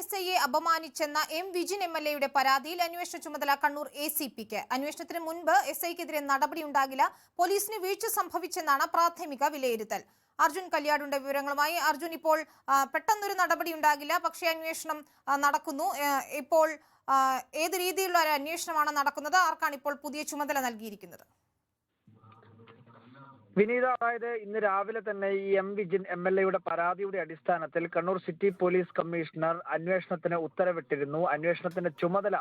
S ഐയെ അപമാനിച്ചെന്ന M Vijin M L എയുടെ പരാതിയിൽ അന്വേഷണ ചുമതല കണ്ണൂർ എ സി പിക്ക്. അന്വേഷണത്തിന് മുൻപ് എസ് ഐക്കെതിരെ നടപടിയുണ്ടാകില്ല പോലീസിന് വീഴ്ച സംഭവിച്ചെന്നാണ് പ്രാഥമിക വിലയിരുത്തൽ. അർജുൻ കല്യാടുണ്ട് വിവരങ്ങളുമായി. അർജുൻ ഇപ്പോൾ പെട്ടെന്നൊരു നടപടി ഉണ്ടാകില്ല. പക്ഷേ അന്വേഷണം നടക്കുന്നു. ഇപ്പോൾ ഏത് രീതിയിലുള്ള ഒരു അന്വേഷണമാണ് നടക്കുന്നത്? ആർക്കാണ് ഇപ്പോൾ പുതിയ ചുമതല നൽകിയിരിക്കുന്നത്? വിനീത അതായത് ഇന്ന് രാവിലെ തന്നെ ഈ എം വിജിൻ എം എൽ എയുടെ പരാതിയുടെ അടിസ്ഥാനത്തിൽ കണ്ണൂർ സിറ്റി പോലീസ് കമ്മീഷണർ അന്വേഷണത്തിന് ഉത്തരവിട്ടിരുന്നു. അന്വേഷണത്തിന്റെ ചുമതല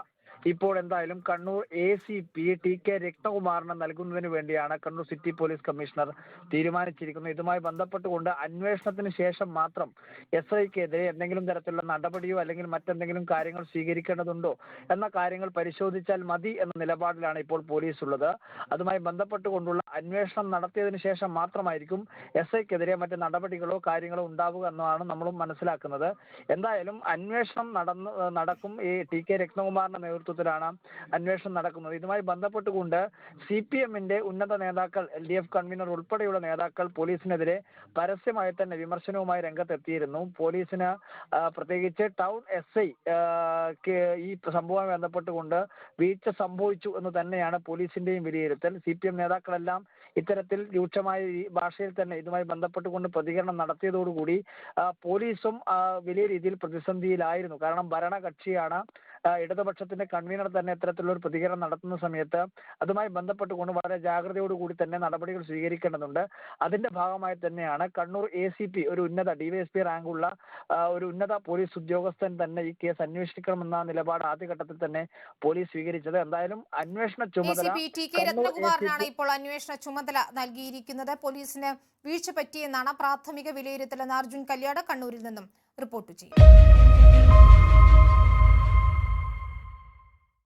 ഇപ്പോൾ എന്തായാലും Kannur A C P T K രത്നകുമാറിന് നൽകുന്നതിന് വേണ്ടിയാണ് കണ്ണൂർ സിറ്റി പോലീസ് കമ്മീഷണർ തീരുമാനിച്ചിരിക്കുന്നത്. ഇതുമായി ബന്ധപ്പെട്ടുകൊണ്ട് അന്വേഷണത്തിന് ശേഷം മാത്രം എസ് ഐക്കെതിരെ എന്തെങ്കിലും തരത്തിലുള്ള നടപടിയോ അല്ലെങ്കിൽ മറ്റെന്തെങ്കിലും കാര്യങ്ങൾ സ്വീകരിക്കേണ്ടതുണ്ടോ എന്ന കാര്യങ്ങൾ പരിശോധിച്ചാൽ മതി എന്ന നിലപാടിലാണ് ഇപ്പോൾ പോലീസ് ഉള്ളത് അതുമായി ബന്ധപ്പെട്ടുകൊണ്ടുള്ള അന്വേഷണം നടത്തിയതിനു ശേഷം മാത്രമായിരിക്കും എസ് ഐക്കെതിരെ മറ്റ് നടപടികളോ കാര്യങ്ങളോ ഉണ്ടാവുക എന്നാണ് നമ്മളും മനസ്സിലാക്കുന്നത്. എന്തായാലും അന്വേഷണം നടന്ന് നടക്കും. ഈ ടി കെ രത്നകുമാറിന്റെ നേതൃത്വത്തിലാണ് അന്വേഷണം നടക്കുന്നത്. ഇതുമായി ബന്ധപ്പെട്ടുകൊണ്ട് സി പി എമ്മിന്റെ ഉന്നത നേതാക്കൾ എൽ ഡി എഫ് കൺവീനർ ഉൾപ്പെടെയുള്ള നേതാക്കൾ പോലീസിനെതിരെ പരസ്യമായി തന്നെ വിമർശനവുമായി രംഗത്തെത്തിയിരുന്നു. പോലീസിന് പ്രത്യേകിച്ച് ടൗൺ എസ് ഐ ഈ സംഭവവുമായി ബന്ധപ്പെട്ടുകൊണ്ട് വീഴ്ച സംഭവിച്ചു എന്ന് തന്നെയാണ് പോലീസിന്റെയും വിലയിരുത്തൽ. സി പി എം നേതാക്കളെല്ലാം ഇത്തരത്തിൽ രൂക്ഷമായ ഭാഷയിൽ തന്നെ ഇതുമായി ബന്ധപ്പെട്ടുകൊണ്ട് പ്രതികരണം നടത്തിയതോടുകൂടി പോലീസും വലിയ രീതിയിൽ പ്രതിസന്ധിയിലായിരുന്നു. കാരണം ഭരണകക്ഷിയാണ് ഇടതുപക്ഷത്തിന്റെ കൺവീനർ തന്നെ ഇത്തരത്തിലുള്ള പ്രതികരണം നടത്തുന്ന സമയത്ത് അതുമായി ബന്ധപ്പെട്ടുകൊണ്ട് വളരെ ജാഗ്രതയോടുകൂടി തന്നെ നടപടികൾ സ്വീകരിക്കേണ്ടതുണ്ട്. അതിന്റെ ഭാഗമായി തന്നെയാണ് കണ്ണൂർ എ സി പി ഒരു ഉന്നത ഡിവൈഎസ്പി റാങ്കുള്ള ആ, ഒരു ഉന്നത പോലീസ് ഉദ്യോഗസ്ഥൻ തന്നെ ഈ കേസ് അന്വേഷിക്കണമെന്ന നിലപാട് ആദ്യഘട്ടത്തിൽ തന്നെ പോലീസ് സ്വീകരിച്ചത്. എന്തായാലും അന്വേഷണ ചുമതല പി രത്നകുമാറിനാണ് ഇപ്പോൾ അന്വേഷണ ചുമതല നൽകിയിരിക്കുന്നത്. പോലീസിന് വീഴ്ച പറ്റിയെന്നാണ് പ്രാഥമിക വിലയിരുത്തലെന്ന് അർജുൻ കല്യാട് കണ്ണൂരിൽ നിന്നും റിപ്പോർട്ട് ചെയ്തു